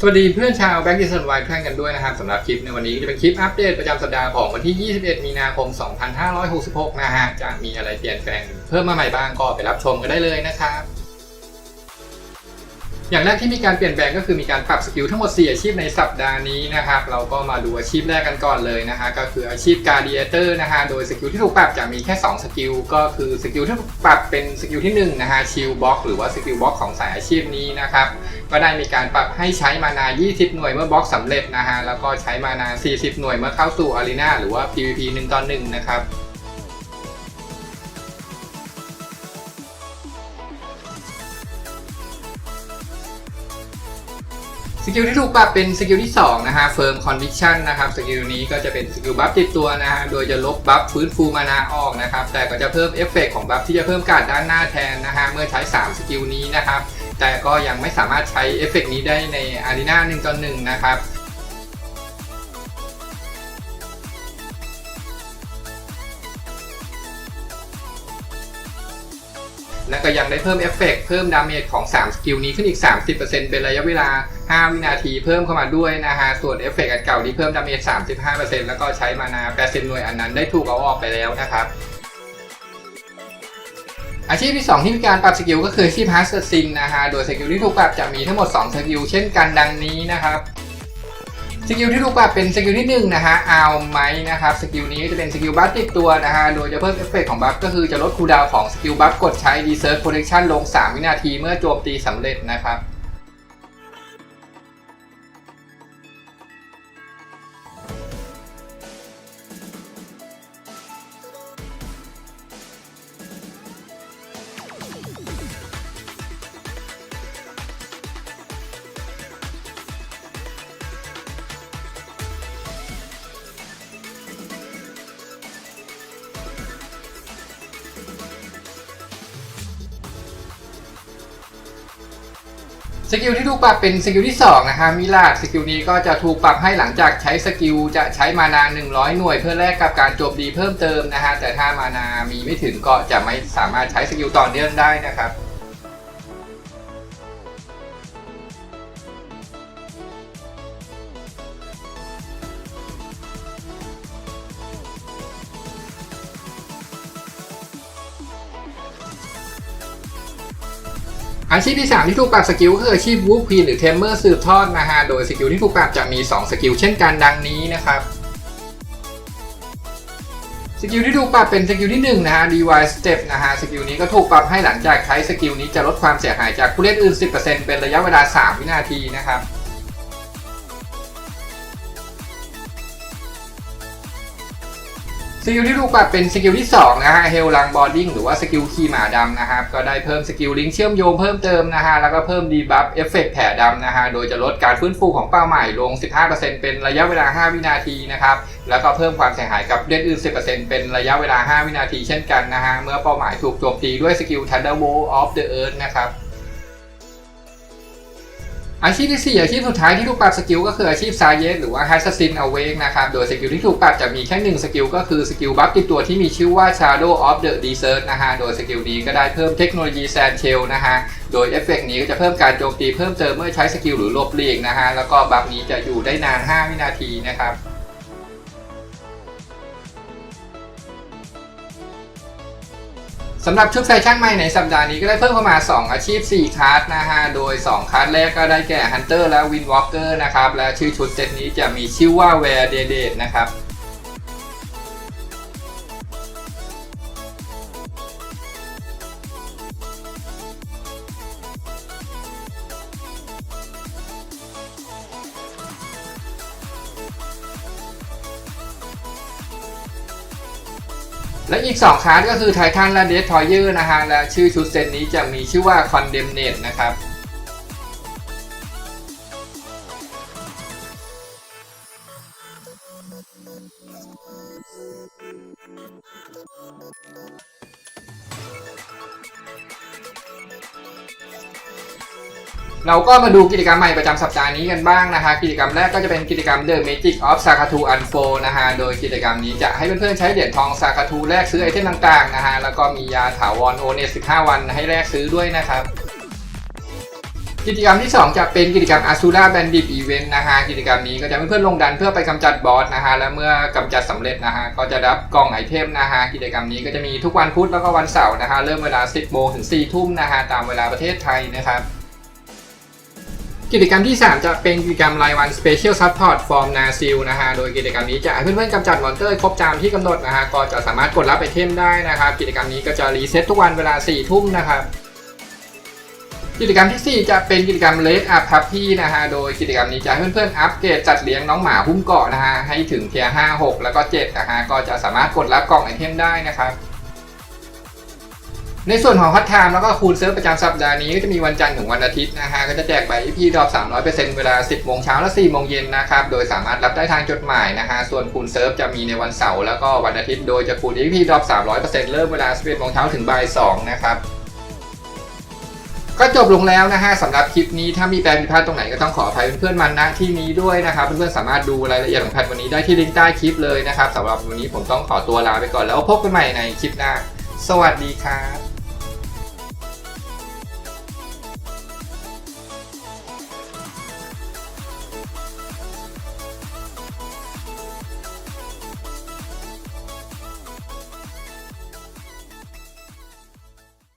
สวัสดีเพื่อนชาวแบ็กดิสไวท์ท่านกันด้วยนะครับสำหรับคลิปในวันนี้จะเป็นคลิปอัปเดตประจำสัปดาห์ของวันที่ 21 มีนาคม 2566 นะฮะจะมีอะไรเปลี่ยนแปลงเพิ่มมาใหม่บ้างก็ไปรับชมกันได้เลยนะครับ อย่างแรกที่มีการเปลี่ยนแปลงก็คือมีการปรับสกิลทั้งหมด 4 อาชีพในสัปดาห์นี้นะครับ เราก็มาดูอาชีพแรกกันก่อนเลยนะฮะก็คืออาชีพการ์ดิเอเตอร์นะฮะโดยสกิลที่ถูกปรับจะมีแค่ 2 สกิลก็คือสกิลที่ถูกปรับเป็นสกิลที่1นะฮะชิลบ็อกหรือว่าสกิลบ็อกของสายอาชีพนี้นะครับก็ได้มีการปรับให้ใช้มานา 20 หน่วยเมื่อบล็อกสำเร็จนะฮะแล้วก็ใช้มานา 40 หน่วยเมื่อเข้าสู่อารีนาหรือว่า PVP 1ต่อ1นะครับ กิลที่ถูกปรับเป็นสกิลที่2นะฮะเฟิร์มคอนวิชชั่นนะครับสกิลนี้ก็จะเป็นสกิลบัฟติดตัวนะฮะโดยจะลบบัฟฟื้นฟูมานาออกนะครับแต่ก็จะเพิ่มเอฟเฟกต์ของบัฟที่จะเพิ่มการด้านหน้าแทนนะฮะเมื่อใช้ 3 สกิลนี้นะครับแต่ก็ยังไม่สามารถใช้เอฟเฟกต์นี้ได้ในอารีนา1ต่อหนึ่งนะครับ และก็ยังได้เพิ่มเอฟเฟกต์เพิ่มดาเมจของ 3 สกิลนี้ขึ้นอีก 30%เป็นระยะเวลา 5 วินาทีเพิ่มเข้ามาด้วยนะฮะ ส่วนเอฟเฟกต์อันเก่าที่เพิ่มดาเมจ 35%แล้วก็ใช้มานา80หน่วยอันนั้นได้ถูกเอาออกไปแล้วนะครับอาชีพที่ 2 ที่มีการปรับสกิลก็คืออาชีพฮาร์ดซินนะฮะ โดยสกิลที่ถูกปรับจะมีทั้งหมด 2 สกิลเช่นกันดังนี้นะครับ สกิลที่ถูกปรับเป็นสกิลที่1นะฮะเอาไหมนะครับสกิลนี้จะเป็นสกิลบัฟติดตัวนะฮะโดยจะเพิ่มเอฟเฟกต์ของบัฟก็คือจะลดคูลดาวน์ของสกิลบัฟกดใช้ดีเซิร์ฟโปรเทคชั่นลง 3 วินาทีเมื่อโจมตีสำเร็จนะครับ สกิลที่ถูกปรับเป็นสกิลที่2นะฮะมิลาดสกิลนี้ก็จะถูกปรับให้หลังจากใช้สกิลจะใช้มานา 100 หน่วย เพื่อแลกกับการโจมตีเพิ่มเติมนะฮะแต่ถ้ามานามีไม่ถึงก็จะไม่สามารถใช้สกิลต่อเนื่องได้นะครับ อาชีพที่ 3 ที่ถูกปรับสกิลก็คืออาชีพวูฟพีหรือเทมเมอร์สืบทอดนะฮะ โดยสกิลที่ถูกปรับจะมี 2 สกิลเช่นกันดังนี้นะครับสกิลที่ถูกปรับเป็นสกิลที่1นะฮะ DY Step นะฮะ สกิลนี้ก็ถูกปรับให้หลังจากใช้สกิลนี้จะลดความเสียหายจากผู้เล่นอื่น 10%เป็นระยะเวลา 3 วินาทีนะครับ กิลที่ถูกปรับเป็นสกิลที่ 2 นะฮะเฮลลังบอร์ดิ้งหรือว่าสกิลขี่หมาดำนะครับ ก็ได้เพิ่มสกิลลิงเชื่อมโยงเพิ่มเติมนะฮะ แล้วก็เพิ่มดีบัฟเอฟเฟกต์แผลดำนะฮะ โดยจะลดการฟื้นฟูของเป้าหมายลง 15%เป็นระยะเวลา 5 วินาทีนะครับ แล้วก็เพิ่มความเสียหายกับเล่นอื่น 10%เป็นระยะเวลา 5 วินาทีเช่นกันนะฮะ เมื่อเป้าหมายถูกโจมตีด้วยสกิล Thunderbolt of the Earth นะครับ อาชีพที่ 4 อาชีพสุดท้ายที่ถูกปรับสกิลก็คืออาชีพซาเยสหรือว่าแฮสซินเอาเวกนะครับ โดยสกิลที่ถูกปรับจะมีแค่ 1 สกิลก็คือสกิลบัฟติดตัวที่มีชื่อว่า Shadow of the Desert นะฮะ โดยสกิลนี้ก็ได้เพิ่มเทคโนโลยีแซนเชลนะฮะ โดยเอฟเฟกต์นี้ก็จะเพิ่มการโจมตีเพิ่มเติมเมื่อใช้สกิลหรือลบเลียงนะฮะ แล้วก็บัฟนี้จะอยู่ได้นาน 5 วินาทีนะครับ สำหรับชุดแฟชั่นใหม่ในสัปดาห์นี้ก็ได้เพิ่มเข้ามา 2 อาชีพ 4คลาสนะฮะ โดย 2คลาสแรกก็ได้แก่ Hunter และ Windwalker นะครับ และชื่อชุดเซตนี้จะมีชื่อว่า Wear d e d a t e นะครับ และอีก 2คลาสก็คือไททันและเด t ทอยเยอร์นะฮะ และชื่อชุดเซตนี้จะมีชื่อว่า Condemnate นะครับ เราก็มาดูกิจกรรมใหม่ประจำสัปดาห์นี้กันบ้างนะคะ กิจกรรมแรกก็จะเป็นกิจกรรม The Magic of Sakatu Unfold นะฮะ โดยกิจกรรมนี้จะให้เพื่อนๆใช้เหรียญทองซากาทูแลกซื้อไอเทมต่างๆนะฮะ แล้วก็มียาถาวรโอเนส15 วันให้แลกซื้อด้วยนะครับ กิจกรรมที่ 2 จะเป็นกิจกรรม Asura Bandit Event นะฮะกิจกรรมนี้ก็จะให้เพื่อนๆลงดันเพื่อไปกำจัดบอสนะฮะและเมื่อกำจัดสำเร็จนะฮะก็จะรับกล่องไอเทมนะฮะกิจกรรมนี้ก็จะมีทุกวันพุธแล้วก็วันเสาร์นะฮะเริ่มเวลา 10โมงถึง4ทุ่มนะฮะตามเวลาประเทศไทยนะครับกิจกรรมที่ 3 จะเป็นกิจกรรมรายวัน Special Support from Nasil นะฮะ โดยกิจกรรมนี้จะให้เพื่อนๆกำจัดมอนเตอร์ครบตามที่กำหนดนะฮะ ก็จะสามารถกดรับไอเทมได้นะครับ กิจกรรมนี้ก็จะรีเซ็ตทุกวันเวลา 4 ทุ่มนะครับ กิจกรรมทีสี่ 4 จะเป็นกิจกรรมเลดอัพพับพี่นะฮะ โดยกิจกรรมนี้จะเพื่อนๆ อัปเกรดจัดเลี้ยงน้องหมาหุ้มเกาะนะฮะ ให้ถึงเทียร์5 6 แล้วก็7นะฮะ ก็จะสามารถกดรับกล่องไอเทมได้นะครับ ในส่วนของฮัตไทม์แล้วก็คูณเซิร์ฟประจำสัปดาห์นี้ก็จะมีวันจันทร์ถึงวันอาทิตย์นะฮะ ก็จะแจกใบพีดรอป300%เวลา 10โมงเช้าและ4โมงเย็นนะครับ โดยสามารถรับได้ทางจดหมายนะฮะ ส่วนคูณเซิร์ฟจะมีในวันเสาร์แล้วก็วันอาทิตย์ โดยจะคูณ EP ดรอป300%เริ่มเวลา11โมงเช้าถึงบ่าย2นะครับ ก็จบลงแล้วนะฮะสำหรับคลิปนี้ถ้ามีแปลผิดพลาดตรงไหนก็ต้องขออภัยเพื่อนๆมันนะที่นี้ด้วยนะครับเพื่อนๆสามารถดูรายละเอียดของแพทวันนี้ได้ที่ลิงก์ใต้คลิปเลยนะครับสำหรับวันนี้ผมต้องขอตัวลาไปก่อนแล้วพบกันใหม่ในคลิปหน้า สวัสดีครับ